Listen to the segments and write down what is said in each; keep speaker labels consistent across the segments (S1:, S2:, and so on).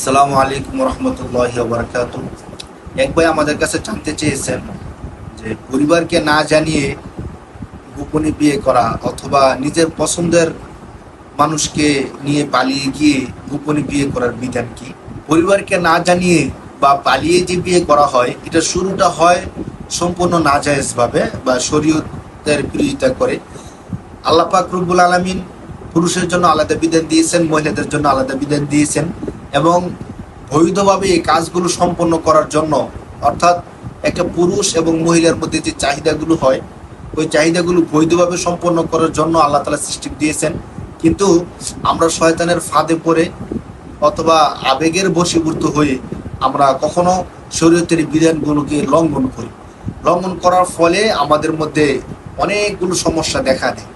S1: আসসালামু আলাইকুম রহমতুল্লাহ বারকাত এক ভাই আমাদের কাছে জানতে চেয়েছেন যে পরিবারকে না জানিয়ে গোপনে বিয়ে করা অথবা নিজের পছন্দের মানুষকে নিয়ে পালিয়ে গিয়ে গোপনে বিয়ে করার বিধান কি? পরিবারকে না জানিয়ে বা পালিয়ে যে বিয়ে করা হয়, এটা শুরুটা হয় সম্পূর্ণ নাজায়েজ ভাবে বা শরীয়তের বিরোধিতা করে। আল্লাহ পাক আলমিন পুরুষের জন্য আলাদা বিধান দিয়েছেন, মহিলাদের জন্য আলাদা বিধান দিয়েছেন। এবং বৈধভাবে এই কাজগুলো সম্পন্ন করার জন্য, অর্থাৎ একটা পুরুষ এবং মহিলার মধ্যে যে চাহিদাগুলো হয়, ওই চাহিদাগুলো বৈধভাবে সম্পন্ন করার জন্য আল্লাহ তালা সৃষ্টি দিয়েছেন। কিন্তু আমরা শয়তানের ফাঁদে পড়ে অথবা আবেগের বশীভূত হয়ে আমরা কখনো শরীয়তের বিধানগুলোকে লঙ্ঘন করি। লঙ্ঘন করার ফলে আমাদের মধ্যে অনেকগুলো সমস্যা দেখা দেয়।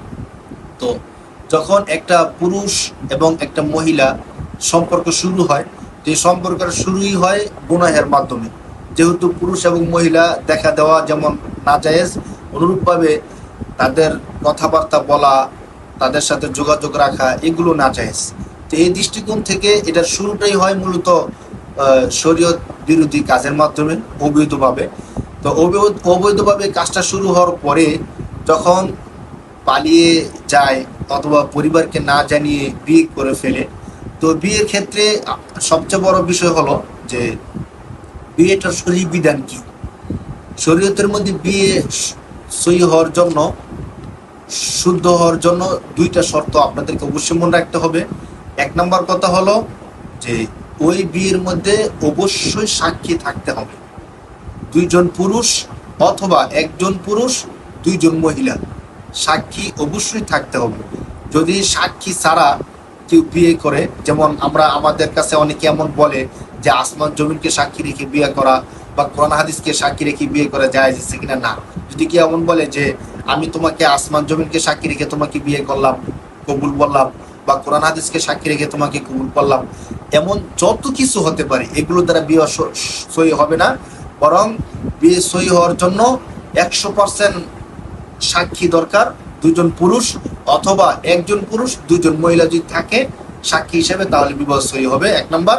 S1: তো যখন একটা পুরুষ এবং একটা মহিলা সম্পর্ক শুরু হয়, তো এই সম্পর্কের শুরুই হয় গুনাহের মাধ্যমে। যেহেতু পুরুষ এবং মহিলা দেখা দেওয়া যেমন নাজায়েজ, অনুরূপভাবে তাদের কথাবার্তা বলা, তাদের সাথে যোগাযোগ রাখা, এগুলো নাজায়েজ। তো এই দৃষ্টিকোণ থেকে এটার শুরুটাই হয় মূলত শরীয়ত বিরোধী কাজের মাধ্যমে, অবৈধভাবে। তো অবৈধ, অবৈধভাবে কাজটা শুরু হওয়ার পরে যখন পালিয়ে যায় অথবা পরিবারকে না জানিয়ে বিয়ে করে ফেলে তো বিয়ের ক্ষেত্রে সবচেয়ে বড় বিষয় হলো যে বিয়েটার শরীর বিধান কি? শরীয়তের মধ্যে বিয়ে সই হওয়ার জন্য, শুদ্ধ হওয়ার জন্য দুইটা শর্ত আপনাদেরকে অবশ্যই মনে রাখতে হবে। এক নম্বর কথা হলো যে ওই বিয়ের মধ্যে অবশ্যই সাক্ষী থাকতে হবে। দুইজন পুরুষ অথবা একজন পুরুষ, দুইজন মহিলা, সাক্ষী অবশ্যই থাকতে হবে। যদি সাক্ষী ছাড়া কেউ বিয়ে করে, যেমন আমরা আমাদের কাছে অনেকে এমন বলে যে আসমান জমিনকে সাক্ষী রেখে বিয়ে করা বা কোরআন হাদিসকে সাক্ষী রেখে বিয়ে করা যায় যাচ্ছে কিনা না। যদি কেউ এমন বলে যে আমি তোমাকে আসমান জমিনকে সাক্ষী রেখে তোমাকে বিয়ে করলাম, কবুল বললাম বা কোরআন হাদিসকে সাক্ষী রেখে তোমাকে কবুল করলাম, এমন যত কিছু হতে পারে, এগুলো দ্বারা বিয়ে সই হবে না। বরং বিয়ে সই হওয়ার জন্য একশো পার্সেন্ট সাক্ষী দরকার। দুজন পুরুষ অথবা একজন পুরুষ, দুজন মহিলা যদি থাকে, সাক্ষী হিসেবে তাহলে বিবাহ হবে, এক নম্বর।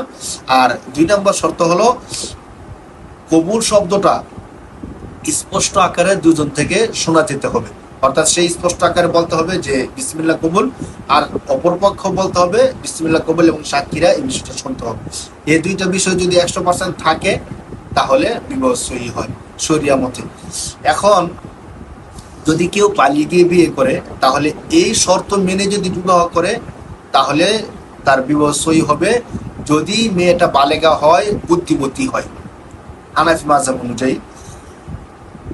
S1: আর দুই নম্বর শর্ত হলো, কবুল শব্দটা স্পষ্ট আকারে দুজন থেকে শোনা যেতে হবে। অর্থাৎ সেই স্পষ্ট আকারে বলতে হবে যে বিসমিল্লা কবুল, আর অপরপক্ষ বলতে হবে বিসমিল্লা কবুল এবং সাক্ষীরা এই বিষয়টা শুনতে হবে। এই দুইটা বিষয় যদি একশো পার্সেন্ট থাকে, তাহলে বিবাহ সই হয় শরিয়া মতে। এখন যদি কেউ পালিয়ে গিয়ে বিয়ে করে, তাহলে এই শর্ত মেনে যদি বিবাহ করে, তাহলে তার বিবাহ সই হবে। যদি মেয়েটা বালেগা হয়, বুদ্ধিমতী হয়। হানাফি মাজাব অনুযায়ী।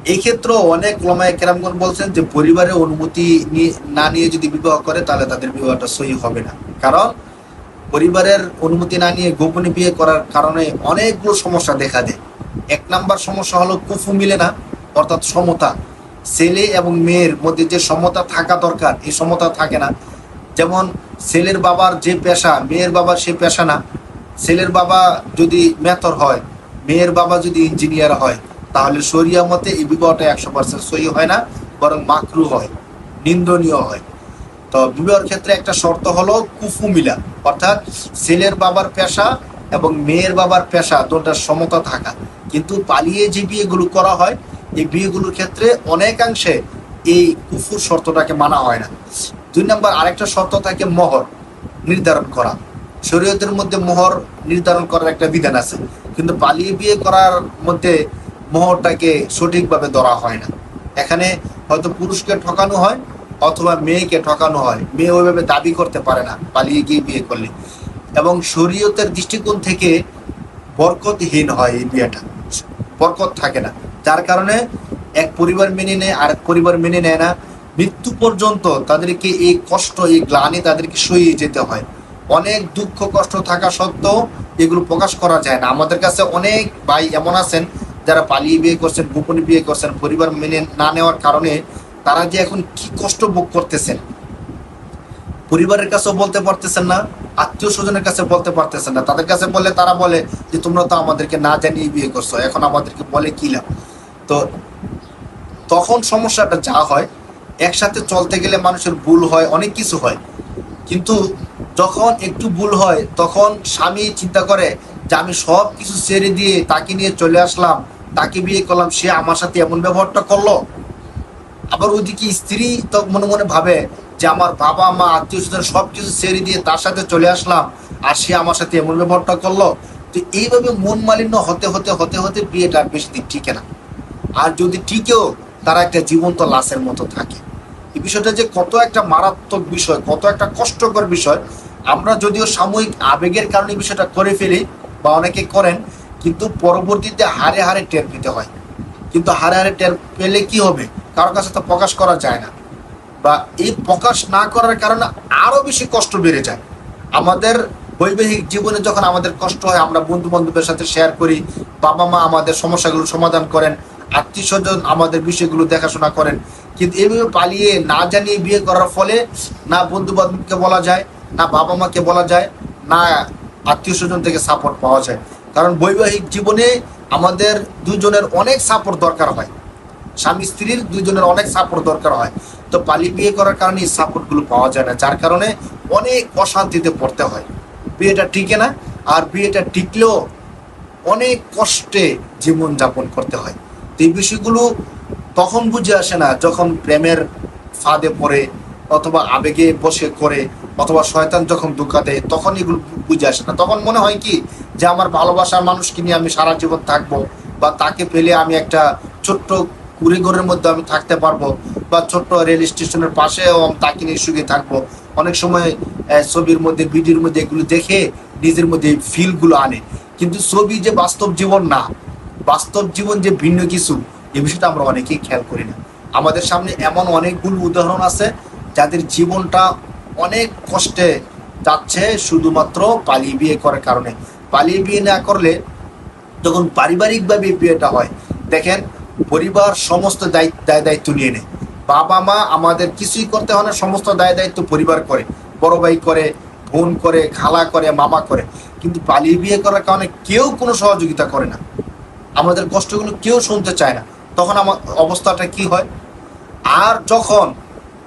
S1: এই ক্ষেত্রে অনেক লমায় কেরামগণ বলছেন যে, পরিবারের অনুমতি না নিয়ে যদি বিবাহ করে, তাহলে তাদের বিবাহটা সই হবে না। কারণ পরিবারের অনুমতি না নিয়ে গোপনে বিয়ে করার কারণে অনেকগুলো সমস্যা দেখা দেয়। এক নাম্বার সমস্যা হলো কুফু মিলে না, অর্থাৎ সমতা। ছেলে এবং মেয়ের মধ্যে যে সমতা থাকা দরকার, এই সমতা থাকে না। যেমন ছেলের বাবার যে পেশা, মেয়ের বাবার সে পেশা না। ছেলের বাবা যদি মেথর হয়, মেয়ের বাবা যদি ইঞ্জিনিয়ার হয়, তাহলে শরিয়া মতে এই বিবাহটা একশো পার্সেন্ট সই হয় না, বরং মাকরু হয়, নিন্দনীয় হয়। তো বিবাহের ক্ষেত্রে একটা শর্ত হলো কুফু মিলা অর্থাৎ ছেলের বাবার পেশা এবং মেয়ের বাবার পেশা, দুটার সমতা থাকা। কিন্তু পালিয়ে যে বিয়েগুলো করা হয় এই বিয়েগুলোর ক্ষেত্রে অনেকাংশে এই কুফুর শর্তটাকে মানা হয় না। দুই নম্বর, আরেকটা শর্ত থাকে মহর নির্ধারণ করা। শরীয়তের মধ্যে মোহর নির্ধারণ করার একটা বিধান আছে, কিন্তু পালিয়ে বিয়ে করার মধ্যে মোহরটাকে সঠিকভাবে ধরা হয় না। এখানে হয়তো পুরুষকে ঠকানো হয় অথবা মেয়েকে ঠকানো হয়। মেয়ে ওইভাবে দাবি করতে পারে না পালিয়ে গিয়ে বিয়ে করলে। এবং শরীয়তের দৃষ্টিকোণ থেকে বরকতহীন হয় এই বিয়েটা। বরকত থাকে না। যার কারণে এক পরিবার মেনে নেয় আর এক পরিবার মেনে নেয় না। মৃত্যু পর্যন্ত তাদেরকে এই কষ্ট, এই গ্লানি তাদেরকে সইয়ে যেতে হয়। অনেক দুঃখ, কষ্ট থাকা সত্ত্বেও এগুলো প্রকাশ করা যায় না। আমাদের কাছে অনেক ভাই এমন আছেন, যারা পালিয়ে বিয়ে করছেন, গোপনে বিয়ে করছেন, পরিবার মেনে না নেওয়ার কারণে তারা যে এখন কি কষ্ট ভোগ করতেছেন। পরিবারের কাছেও বলতে পারতেছেন না, আত্মীয় স্বজনের কাছে বলতে পারতেছেন না। তাদের কাছে বলে তারা বলে যে, তোমরা তো আমাদেরকে না জানিয়ে বিয়ে করছ। এখন আমাদেরকে বলে কি লাভ? তো তখন সমস্যাটা যা হয়, একসাথে চলতে গেলে মানুষের ভুল হয়, অনেক কিছু হয়। কিন্তু যখন একটু ভুল হয়, তখন স্বামী চিন্তা করে যে আমি সব কিছু ছেড়ে দিয়ে তাকে নিয়ে চলে আসলাম, তাকে বিয়ে করলাম, সে আমার সাথে এমন ব্যবহারটা করল। আবার ওইদিকে স্ত্রী তো মনে মনে ভাবে যে আমার বাবা, মা, আত্মীয় স্বজন সব কিছু ছেড়ে দিয়ে তার সাথে চলে আসলাম, আর সে আমার সাথে এমন ব্যবহারটা করল। তো এইভাবে মন মালিন্য হতে হতে হতে হতে বিয়েটা বেশি দিন টিকে না। আর যদি ঠিকও, তারা একটা জীবন্ত লাশের মতো থাকে। এই বিষয়টা যে কত একটা মারাত্মক বিষয়, কত একটা কষ্টকর বিষয়, আমরা যদিও সাময়িক আবেগের কারণে বিষয়টা করে ফেলি বা অনেকে করেন, কিন্তু পরবর্তীতে হারে হারে টের পেতে হয়। কিন্তু হারে হারে টের পেলে কি হবে? কারোর কাছে তো প্রকাশ করা যায় না। বা এই প্রকাশ না করার কারণে আরও বেশি কষ্ট বেড়ে যায়। আমাদের বৈবাহিক জীবনে যখন আমাদের কষ্ট হয়, আমরা বন্ধু বান্ধবের সাথে শেয়ার করি, বাবা মা আমাদের সমস্যাগুলো সমাধান করেন আত্মীয় স্বজন আমাদের বিষয়গুলো দেখাশোনা করেন। কিন্তু এভাবে পালিয়ে না জানিয়ে বিয়ে করার ফলে না বন্ধু বান্ধবকে বলা যায়, না বাবা মাকে বলা যায়, না আত্মীয় স্বজন থেকে সাপোর্ট পাওয়া যায়। কারণ বৈবাহিক জীবনে আমাদের দুজনের অনেক সাপোর্ট দরকার হয়। স্বামী স্ত্রীর দুজনের অনেক সাপোর্ট দরকার হয়। তো পালি বিয়ে করার কারণে এই সাপোর্টগুলো পাওয়া যায় না। যার কারণে অনেক অশান্তিতে পড়তে হয়। বিয়েটা টিকে না, আর বিয়েটা টিকলেও অনেক কষ্টে জীবন যাপন করতে হয়। এই বিষয়গুলো তখন বুঝে আসে না যখন প্রেমের ফাঁদে পড়ে অথবা আবেগে বসে করে অথবা শয়তান যখন ধোকা দেয় তখন এগুলো বুঝে আসে না। তখন মনে হয় কি যে আমার ভালোবাসার মানুষকে নিয়ে আমি সারা জীবন থাকব বা তাকে পেলে আমি একটা ছোট্ট কুড়ি ঘরের মধ্যে আমি থাকতে পারব বা ছোট্ট রেল স্টেশনের পাশেও আমি তাকে নিয়ে সুখে থাকব। অনেক সময় ছবির মধ্যে, ভিডিওর মধ্যে এগুলো দেখে নিজের মধ্যে ফিলগুলো আনে। কিন্তু ছবি যে বাস্তব জীবন না বাস্তব জীবন যে ভিন্ন কিছু, এ বিষয়টা আমরা অনেকেই খেয়াল করি না। আমাদের সামনে এমন অনেকগুলো উদাহরণ আছে যাদের জীবনটা অনেক কষ্টে যাচ্ছে শুধুমাত্র পালিয়ে বিয়ে করার কারণে। পালিয়ে বিয়ে না করলে যখন পারিবারিকভাবে বিয়েটা হয়, দেখেন পরিবার সমস্ত দায় দায়িত্ব নিয়ে নেয়। বাবা, মা আমাদের কিছুই করতে হয় না, সমস্ত দায়, দায়িত্ব পরিবার করে। বড় ভাই করে, বোন করে, খালা করে, মামা করে। কিন্তু পালিয়ে বিয়ে করার কারণে কেউ কোনো সহযোগিতা করে না। আমাদের কষ্টগুলো কেউ শুনতে চায় না। তখন আমার অবস্থাটা কি হয়? আর যখন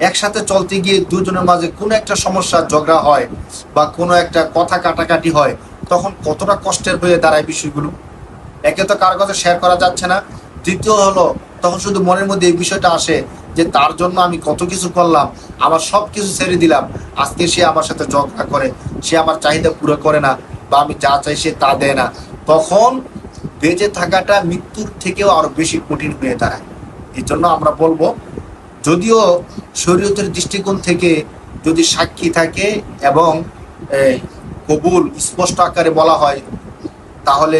S1: একসাথে চলতে গিয়ে দুজনের মাঝে কোনো একটা সমস্যা, ঝগড়া হয় বা কোনো একটা কথা কাটাকাটি হয়, তখন কতটা কষ্টের হয়ে দাঁড়ায় বিষয়গুলো? একে তো কারও কাছে শেয়ার করা যাচ্ছে না। দ্বিতীয় হলো, তখন শুধু মনের মধ্যে এই বিষয়টা আসে যে তার জন্য আমি কত কিছু করলাম আমার সব কিছু ছেড়ে দিলাম। আজকে সে আমার সাথে ঝগড়া করে, সে আমার চাহিদা পুরো করে না, বা আমি যা চাই সে তা দেয় না। তখন বেঁচে থাকাটা মৃত্যুর থেকেও আরও বেশি কঠিন হয়ে দাঁড়ায়। এই জন্য আমরা বলব, যদিও শরীয়তের দৃষ্টিকোণ থেকে যদি সাক্ষী থাকে এবং কবুল স্পষ্ট আকারে বলা হয়, তাহলে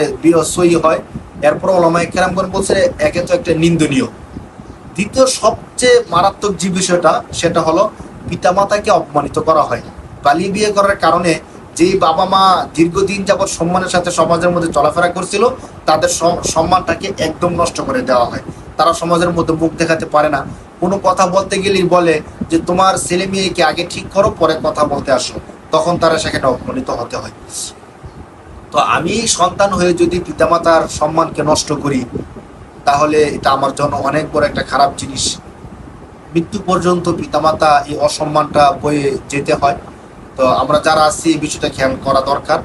S1: সই হয়। এরপর ওলামাই কেরামগণ বলছে, একে তো একটা নিন্দনীয়। দ্বিতীয় সবচেয়ে মারাত্মক যে বিষয়টা, সেটা হলো পিতামাতাকে অপমানিত করা হয়। পালিয়ে বিয়ে করার কারণে যে বাবা মা দীর্ঘদিন যাবৎ সম্মানের সাথে সমাজের মধ্যে চলাফেরা করছিল, তাদের সম্মানটাকে একদম নষ্ট করে দেওয়া হয়। তারা সমাজের মধ্যে মুখ দেখাতে পারে না। কোনো কথা বলতে গেলেই বলে যে, তোমার ছেলে মেয়েকে আগে ঠিক করো, পরে কথা বলতে আসো। তখন তারা সেখানে অপমানিত হতে হয়। তো আমি সন্তান হয়ে যদি পিতামাতার সম্মানকে নষ্ট করি, তাহলে এটা আমার জন্য অনেক বড় একটা খারাপ জিনিস। মৃত্যু পর্যন্ত পিতামাতা এই অসম্মানটা বয়ে যেতে হয়। তো আমরা যারা আছি এই বিষয়টা খেয়াল করা দরকার।